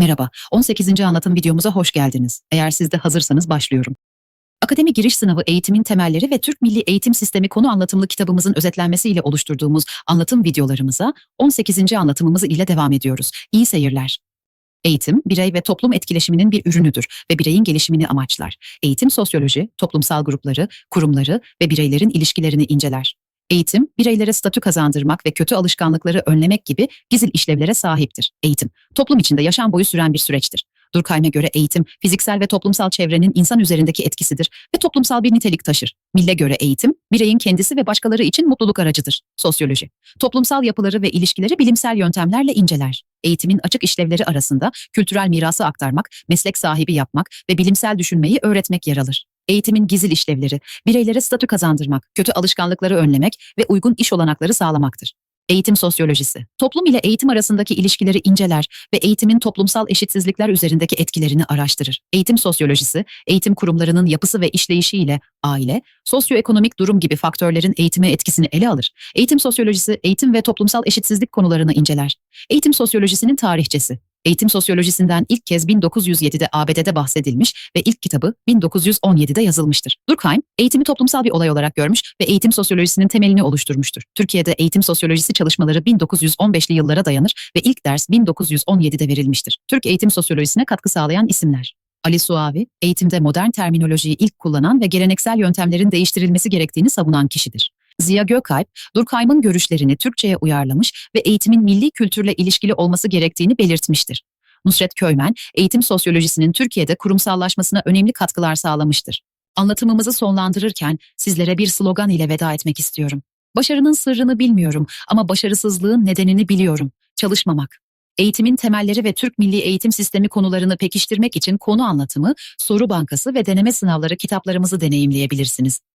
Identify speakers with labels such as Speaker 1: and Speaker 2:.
Speaker 1: Merhaba, 18. anlatım videomuza hoş geldiniz. Eğer siz de hazırsanız başlıyorum. Akademi Giriş Sınavı Eğitimin Temelleri ve Türk Milli Eğitim Sistemi konu anlatımlı kitabımızın özetlenmesiyle oluşturduğumuz anlatım videolarımıza 18. anlatımımız ile devam ediyoruz. İyi seyirler. Eğitim, birey ve toplum etkileşiminin bir ürünüdür ve bireyin gelişimini amaçlar. Eğitim sosyoloji, toplumsal grupları, kurumları ve bireylerin ilişkilerini inceler. Eğitim, bireylere statü kazandırmak ve kötü alışkanlıkları önlemek gibi gizil işlevlere sahiptir. Eğitim, toplum içinde yaşam boyu süren bir süreçtir. Durkheim'e göre eğitim, fiziksel ve toplumsal çevrenin insan üzerindeki etkisidir ve toplumsal bir nitelik taşır. Mill'e göre eğitim, bireyin kendisi ve başkaları için mutluluk aracıdır. Sosyoloji, toplumsal yapıları ve ilişkileri bilimsel yöntemlerle inceler. Eğitimin açık işlevleri arasında kültürel mirası aktarmak, meslek sahibi yapmak ve bilimsel düşünmeyi öğretmek yer alır. Eğitimin gizil işlevleri, bireylere statü kazandırmak, kötü alışkanlıkları önlemek ve uygun iş olanakları sağlamaktır. Eğitim sosyolojisi, toplum ile eğitim arasındaki ilişkileri inceler ve eğitimin toplumsal eşitsizlikler üzerindeki etkilerini araştırır. Eğitim sosyolojisi, eğitim kurumlarının yapısı ve işleyişiyle aile, sosyoekonomik durum gibi faktörlerin eğitime etkisini ele alır. Eğitim sosyolojisi, eğitim ve toplumsal eşitsizlik konularını inceler. Eğitim sosyolojisinin tarihçesi, Eğitim sosyolojisinden ilk kez 1907'de ABD'de bahsedilmiş ve ilk kitabı 1917'de yazılmıştır. Durkheim, eğitimi toplumsal bir olay olarak görmüş ve eğitim sosyolojisinin temelini oluşturmuştur. Türkiye'de eğitim sosyolojisi çalışmaları 1915'li yıllara dayanır ve ilk ders 1917'de verilmiştir. Türk eğitim sosyolojisine katkı sağlayan isimler. Ali Suavi, eğitimde modern terminolojiyi ilk kullanan ve geleneksel yöntemlerin değiştirilmesi gerektiğini savunan kişidir. Ziya Gökalp, Durkheim'ın görüşlerini Türkçe'ye uyarlamış ve eğitimin milli kültürle ilişkili olması gerektiğini belirtmiştir. Nusret Köymen, eğitim sosyolojisinin Türkiye'de kurumsallaşmasına önemli katkılar sağlamıştır. Anlatımımızı sonlandırırken sizlere bir slogan ile veda etmek istiyorum. Başarının sırrını bilmiyorum ama başarısızlığın nedenini biliyorum. Çalışmamak. Eğitimin temelleri ve Türk Milli Eğitim Sistemi konularını pekiştirmek için konu anlatımı, soru bankası ve deneme sınavları kitaplarımızı deneyimleyebilirsiniz.